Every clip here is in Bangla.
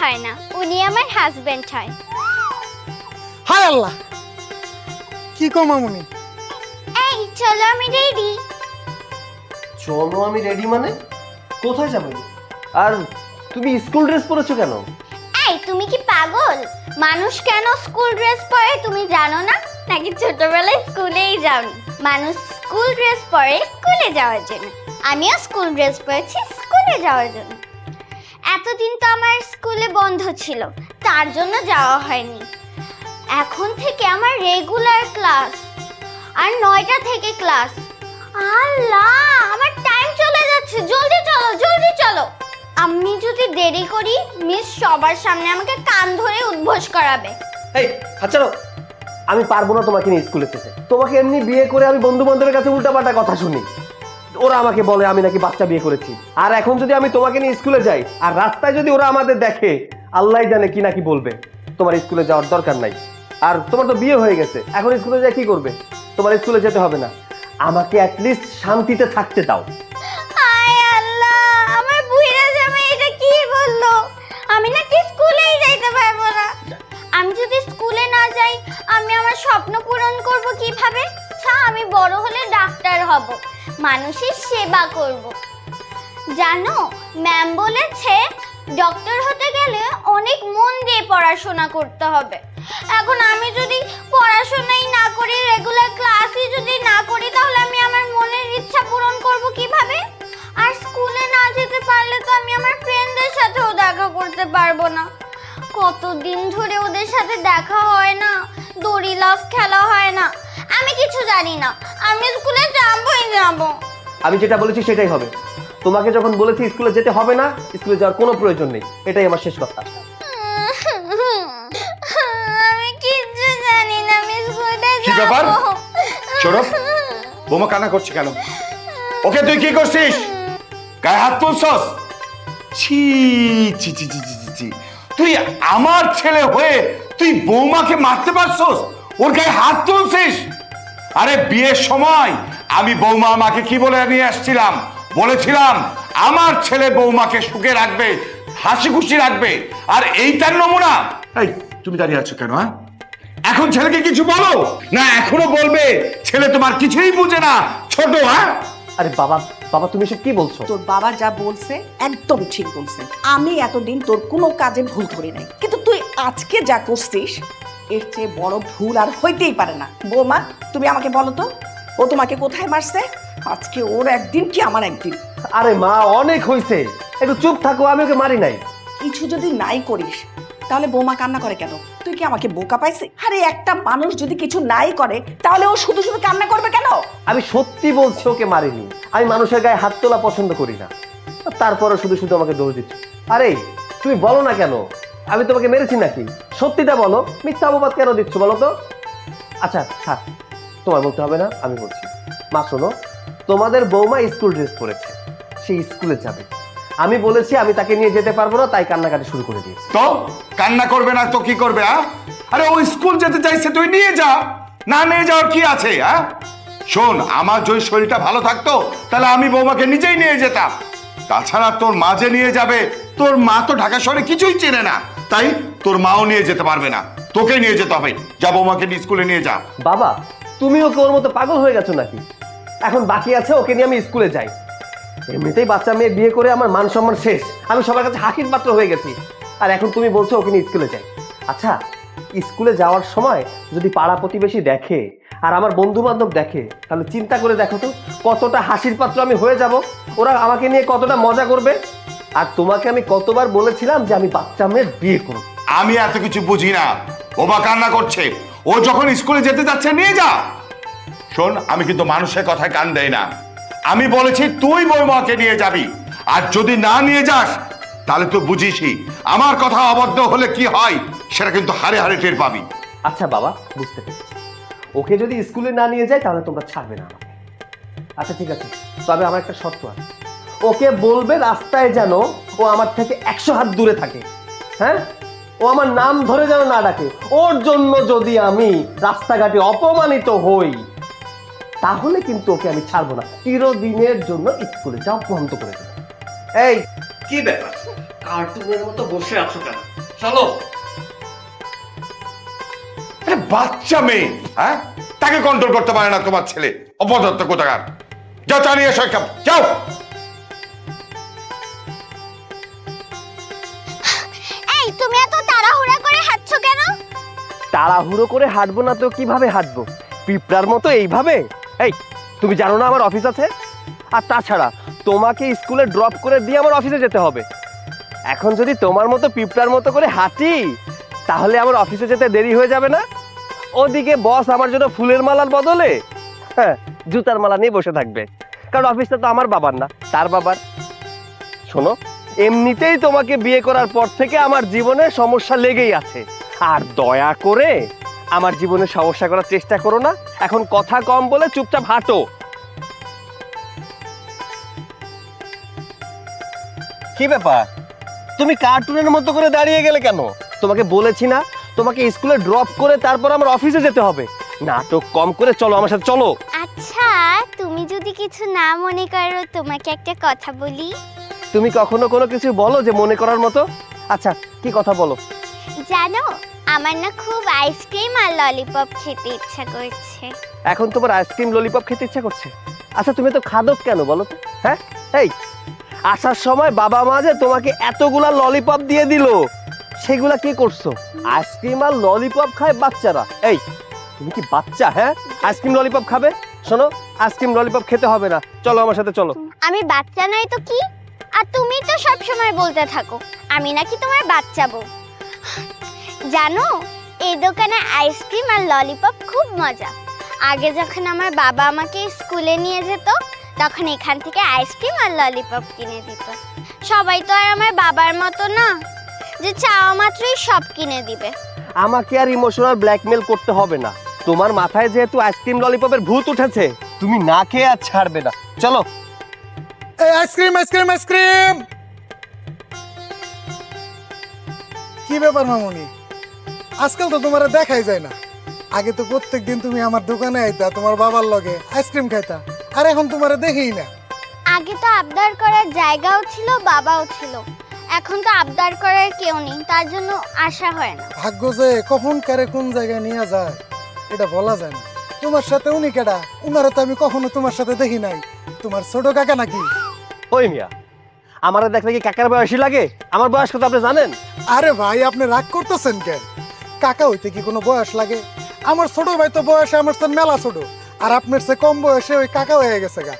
হয় না। উনি আমার হাজবেন্ড হয়। হায় আল্লাহ! কি কো মামুনি এই চলো আমি রেডি চলো আমি রেডি মানে? কোথায় যাবে? আর তুমি স্কুল ড্রেস পরেছো কেন? এই তুমি কি পাগল? মানুষ কেন স্কুল ড্রেস পরে তুমি জানো না? নাকি ছোটবেলায় স্কুলেই যাওনি মানুষ স্কুল ড্রেস পরে স্কুলে যাওয়ার জন্য। আমিও স্কুল ড্রেস পরেছি স্কুলে যাওয়ার জন্য। এতদিন তো আমার স্কুলে বন্ধ ছিল, তার জন্য যাওয়া হয়নি। এখন থেকে আমার রেগুলার ক্লাস আর নয়টা থেকে ক্লাস আল্লাহ, আমার টাইম চলে যাচ্ছে, জলদি চলো জলদি চলো। আমি যদি দেরি করি মিস সবার সামনে আমাকে কান ধরে উদ্বোস করাবে। এই হাচ্চারো আমি পারব না তোমাকে নিয়ে স্কুলে যেতে। তোমাকে এমনি বিয়ে করে আমি বন্ধু বান্ধবের কাছে উল্টাপাল্টা কথা শুনি। ওরা আমাকে বলে, আমি নাকি বাচ্চা বিয়ে করেছি। আর এখন যদি আমি তোমাকে নিয়ে স্কুলে যাই, আর রাস্তায় যদি ওরা আমাদের দেখে, আল্লাহ জানে কি নাকি বলবে। তোমার স্কুলে যাওয়ার দরকার নাই। আর তোমার তো বিয়ে হয়ে গেছে, এখন স্কুলে যাই কি করবে? তোমার স্কুলে যেতে হবে না। আমাকে অ্যাটলিস্ট শান্তিতে থাকতে দাও। আমি নাকি স্কুলেই যাইতে পারব না। আমি যদি স্কুলে না যাই, আমি আমার স্বপ্ন পূরণ করব কীভাবে? আচ্ছা আমি বড় হলে ডাক্তার হব। মানুষের সেবা করব। জানো, ম্যাম বলেছে ডক্টর হতে গেলে অনেক মন দিয়ে পড়াশোনা করতে হবে। এখন আমি যদি পড়াশোনাই না করি রেগুলার ক্লাসই যদি না করি, তাহলে আমি আমার মনের ইচ্ছা পূরণ করব কীভাবে? আর স্কুলে না যেতে পারলে তো আমি আমার ফ্রেন্ডদের সাথেও দেখা করতে পারব না। কতদিন ধরে ওদের সাথে দেখা হয় না দড়ি লাফ খেলা হয় না। আমি কিছু জানি না। আমি স্কুলে যাবই যাব। আমি যেটা বলেছি সেটাই হবে। তোমাকে যখন বলেছি স্কুলে যেতে হবে না স্কুলে যাওয়ার কোনো প্রয়োজন নেই। এটাই আমার শেষ কথা। আমি কিচ্ছু জানি না আমি স্কুলে কি ব্যাপার? সৌরভ বোমা কান্না করছে কেন? ওকে তুই কি করছিস? গায়ে হাত তুলছস? ছি ছি ছি ছি ছি, ছি, ছি। তুই আমার ছেলে হয়ে তুই বৌমাকে মারতে পারছস? ওর গায়ে হাত তুলছিস? আরে বিয়ের সময় আমি বৌমা আমাকে কি বলে নিয়ে আসছিলাম? বলেছিলাম আমার ছেলে বৌমাকে সুখে রাখবে হাসি খুশি রাখবে আর এইটার নমুনা। এই তুমি দাঁড়িয়ে আছো কেন হ্যাঁ? এখন ছেলেকে কিছু বলো? না এখনও বলবে ছেলে তোমার কিছুই বুঝে না ছোট হ্যাঁ? আরে বাবা বাবা তুমি সব কি বলছো? তোর বাবা যা বলছে একদম ঠিক বলছে। আমি এতদিন তোর কোনো কাজে ভুল করি নাই। কিন্তু তুই আজকে যা করছিস এর চেয়ে বড় ভুল আর হইতেই পারে না। বৌমা তুমি আমাকে বলো তো ও তোমাকে কোথায় মারছে? আজকে ওর একদিন কি আমার একদিন? আরে মা অনেক হয়েছে একটু চুপ থাকো আমি ওকে মারি নাই। কিছু যদি নাই করিস তাহলে বৌমা কান্না করে কেন? তুই কি আমাকে বোকা পাইছিস? আরে একটা মানুষ যদি কিছু নাই করে তাহলে ও শুধু শুধু কান্না করবে কেন? আমি সত্যি বলছি ওকে মারিনি। আমি মানুষের গায়ে হাত তোলা পছন্দ করি না। তারপরে শুধু শুধু আমাকে দোষ দিচ্ছ। আরে তুমি বলো না কেন? আমি তোমাকে মেরেছি নাকি? সত্যিটা বলো। মিথ্যা অপবাদ কেন দিচ্ছ বলো তো? আচ্ছা থাক। তোমার বলতে হবে না, আমি বলছি। মা, শোনো, তোমাদের বৌমা স্কুল ড্রেস পরেছে। সে স্কুলে যাবে। আমি বলেছি আমি তাকে নিয়ে যেতে পারব না, তাই কান্নাকাটি শুরু করে দিয়েছি। তো? কান্না করবে না তো কি করবে হ্যাঁ আরে ও স্কুল যেতে চাইছে, তুই নিয়ে যা। না নিয়ে যাওয়ার কি আছে হ্যাঁ শোন, আমার যদি শরীরটা ভালো থাকতো, তাহলে আমি বৌমাকে নিজেই নিয়ে যেতাম। তাছাড়া তোর মা যে নিয়ে যাবে, তোর মা তো ঢাকা শহরে কিছুই চেনে না। তাই তোর মাও নিয়ে যেতে পারবে না। তোকে নিয়ে যেতে হবে। যা বৌমাকে স্কুলে নিয়ে যা। বাবা তুমি ওকে ওর মতো পাগল হয়ে গেছো নাকি? এখন বাকি আছে, ওকে নিয়ে আমি স্কুলে যাই। এমনিতেই বাচ্চা মেয়ে বিয়ে করে আমার মান সম্মান শেষ। আমি সবার কাছে হাসির পাত্র হয়ে গেছি। আর এখন তুমি বলছো ওকে নিয়ে স্কুলে যাই। আচ্ছা স্কুলে যাওয়ার সময় যদি পাড়া প্রতিবেশী দেখে আর আমার বন্ধু বান্ধব দেখে, তাহলে চিন্তা করে দেখো তো, কতটা হাসির পাত্র আমি হয়ে যাব। ওরা আমাকে নিয়ে কতটা মজা করবে? আর তোমাকে আমি কতবার বলেছিলাম যে আমি বাচ্চা মেয়ের বিয়ে করব? আমি এত কিছু বুঝি না। ও বা কান্না করছে। ও যখন স্কুলে যেতে যাচ্ছে নিয়ে যা। শোন আমি কিন্তু মানুষের কথায় কান দেই না। আমি বলেছি তুই বৌমাকে নিয়ে যাবি। আর যদি না নিয়ে যাস তাহলে তো বুঝিসই। আমার কথা অবদ্ধ হলে কি হয় সেটা কিন্তু হারে হারে টের পাবি। আচ্ছা বাবা বুঝতে পেরেছি। ওকে যদি স্কুলে না নিয়ে যায় তাহলে তোমরা ছাড়বে না আচ্ছা ঠিক আছে। তবে আমার একটা শর্ত আছে। ওকে বলবে রাস্তায় যেন ও আমার থেকে একশো হাত দূরে থাকে। হ্যাঁ? ও আমার নাম ধরে যেন না ডাকে। ওর জন্য যদি আমি রাস্তাঘাটে অপমানিত হই তাহলে কিন্তু ওকে আমি ছাড়বো না। চিরদিনের জন্য স্কুলে যাও বন্ধ করে দেবো এই কি ব্যাপার? কার্টুনের মতো বসে আছো কেন? চলো। বাচ্চা মেয়ে হ্যাঁ? তাকে কন্ট্রোল করতে পারে না তোমার ছেলে। অপদত্ত কোথাকার? যাও চা নিয়ে এসো যাও। এই, তুমি এত তাড়াহুড়া করে হাঁটছো কেন? তাড়াহুড়ো করে হাঁটবো না তো কীভাবে হাঁটবো? পিঁপড়ার মতো এইভাবে? এই, তুমি জানো না আমার অফিস আছে? আর তাছাড়া, তোমাকে স্কুলে ড্রপ করে দিয়ে আমার অফিসে যেতে হবে। এখন যদি তোমার মতো পিঁপড়ার মতো করে হাঁটি, তাহলে আমার অফিসে যেতে দেরি হয়ে যাবে না? ওদিকে বস আমার জন্য ফুলের মালার বদলে। হ্যাঁ জুতার মালা নিয়ে বসে থাকবে। কারণ অফিসটা তো আমার বাবার না, তার বাবার। শোনো এমনিতেই তোমাকে বিয়ে করার পর থেকে আমার জীবনে সমস্যা লেগেই আছে। আর দয়া করে আমার জীবনে সমস্যা করার চেষ্টা করো না। এখন কথা কম বলে চুপচাপ হাঁটো। কি ব্যাপার? তুমি কার্টুনের মতো করে দাঁড়িয়ে গেলে কেন? তোমাকে বলেছি না, তোমাকে স্কুলে ড্রপ করে তারপর আমার অফিসে যেতে হবে। নাটক কম করে চলো আমার সাথে, চলো। আচ্ছা তুমি যদি কিছু না মনে করো, তোমাকে একটা কথা বলি। তুমি কখনো কোনো কিছু বলো যে মনে করার মতো? আচ্ছা কি কথা বলো? জানো আমার না খুব আইসক্রিম আর ললিপপ খেতে ইচ্ছা করছে। এখন তোমার আইসক্রিম ললিপপ খেতে ইচ্ছা করছে? আচ্ছা তুমি তো খাদক কেন বলো তো? হ্যাঁ? এই আসার সময় বাবা মা যে তোমাকে এতগুলা ললিপপ দিয়ে দিল সেগুলা কি করছ? আইসক্রিম আর ললিপপ খায় বাচ্চারা। এই তুমি কি বাচ্চা হ্যাঁ? আইসক্রিম ললিপপ খাবে? শোনো আইসক্রিম ললিপপ খেতে হবে না। চলো আমার সাথে চলো। আমি বাচ্চা নয় তো কি? আর তুমি তো সব সময় বলতে থাকো, আমি নাকি তোমার বাচ্চা বউ। জানো, এই দোকানে আইসক্রিম আর ললিপপ খুব মজা। আগে যখন আমার বাবা আমাকে স্কুলে নিয়ে যেত, তখন এখান থেকে আইসক্রিম আর ললিপপ কিনে দিত। সবাই তো আর আমার বাবার মতো না, যে চাওয়া মাত্রই সব কিনে দিবে। আমাকে আর ইমোশনাল ব্ল্যাকমেল করতে হবে না। তোমার মাথায় যেহেতু আইসক্রিম, ললিপপের ভূত উঠেছে, তুমি না খেয়ে আর ছাড়বে না। চলো আইসক্রিম আইসক্রিম আইসক্রিম! কি ব্যাপার মামুনি? আজকাল তো তোমার দেখাই যায় না। আগে তো প্রত্যেক দিন তুমি আমার দোকানে আইতা তোমার বাবার লগে আইসক্রিম খাইতা আর এখন তোমার দেখেই না। আগে তো আবদার করার জায়গাও ছিল বাবাও ছিল। এখন তো আবদার করার কেউ নেই তার জন্য আশা হয় না। ভাগ্য যে কখন কারে কোন জায়গায় নিয়ে যায় এটা বলা যায় না। তোমার সাথে উনি কেডা? উনারে তো আমি কখনো তোমার সাথে দেখি নাই। তোমার ছোট কাকা নাকি? ওই মিয়া আমার দেখলে কি কাকার বয়সী লাগে? আমার বয়স কত আপনি জানেন? আরে ভাই আপনি রাগ করতেছেন কেন? কাকা হইতে কি কোনো বয়স লাগে? আমার ছোট ভাই তো বয়সে আমার তো মেলা ছোট আর আপনার সে কম বয়সে ওই কাকা হয়ে গেছে গা।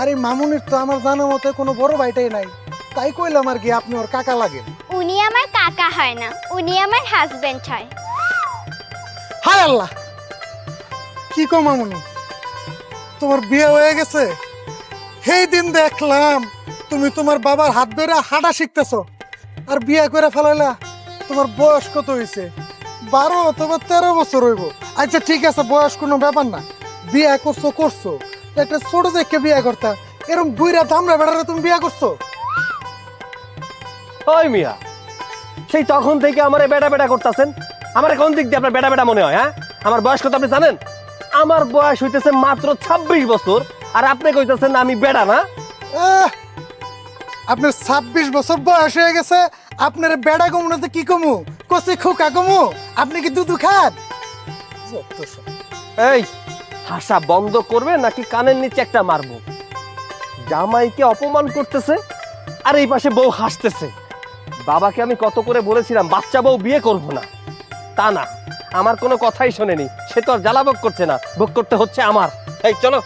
আর এই মামুনির তো আমার জানা মতে কোনো বড় ভাইটাই নাই। তাই কইলাম আর কি আপনি ওর কাকা লাগেন উনি আমার কাকা হয় না উনি আমার হাজবেন্ড হয়। হায় আল্লাহ! কি কো মামুনি? তোমার বিয়ে হয়ে গেছে? সেই দিন দেখলাম তুমি তোমার বাবার হাত ধরে হাঁটা শিখতেছো। আর বিয়ে করে ফেলাইলা তোমার বয়স কত হয়েছে বারো অথবা তেরো বছর হইব। আচ্ছা ঠিক আছে, বয়স কোনো ব্যাপার না। বিয়ে করছ করছ। একটা ছোট দেখে বিয়ে করতা এরকম বুইরা দামরা বেড়ারে তুমি বিয়ে করছ। ওই মিয়া, সেই তখন থেকে আমারে বেটা বেটা করতেছেন। আমার কোন দিক দিয়ে আপনার বেটা বেটা মনে হয় হ্যাঁ? আমার বয়স কত আপনি জানেন? আমার বয়স হইতেছে মাত্র ছাব্বিশ বছর। আর আপনি কইতেছেন আমি বেড়া না? আপনার ছাব্বিশ বছর বয়স হয়ে গেছে আপনার বেড়া কমু না কি কমু? কষে খোকা কমু? আপনি কি দুধু খান? এই হাসা বন্ধ করবে নাকি কানের নিচে একটা মারবো? জামাইকে অপমান করতেছে আর এই পাশে বউ হাসতেছে। বাবাকে আমি কত করে বলেছিলাম বাচ্চা বউ বিয়ে করব না। তা না আমার কোনো কথাই শোনেনি সে তো আর জ্বালা ভোগ করছে না ভোগ করতে হচ্ছে আমার। এই চলো।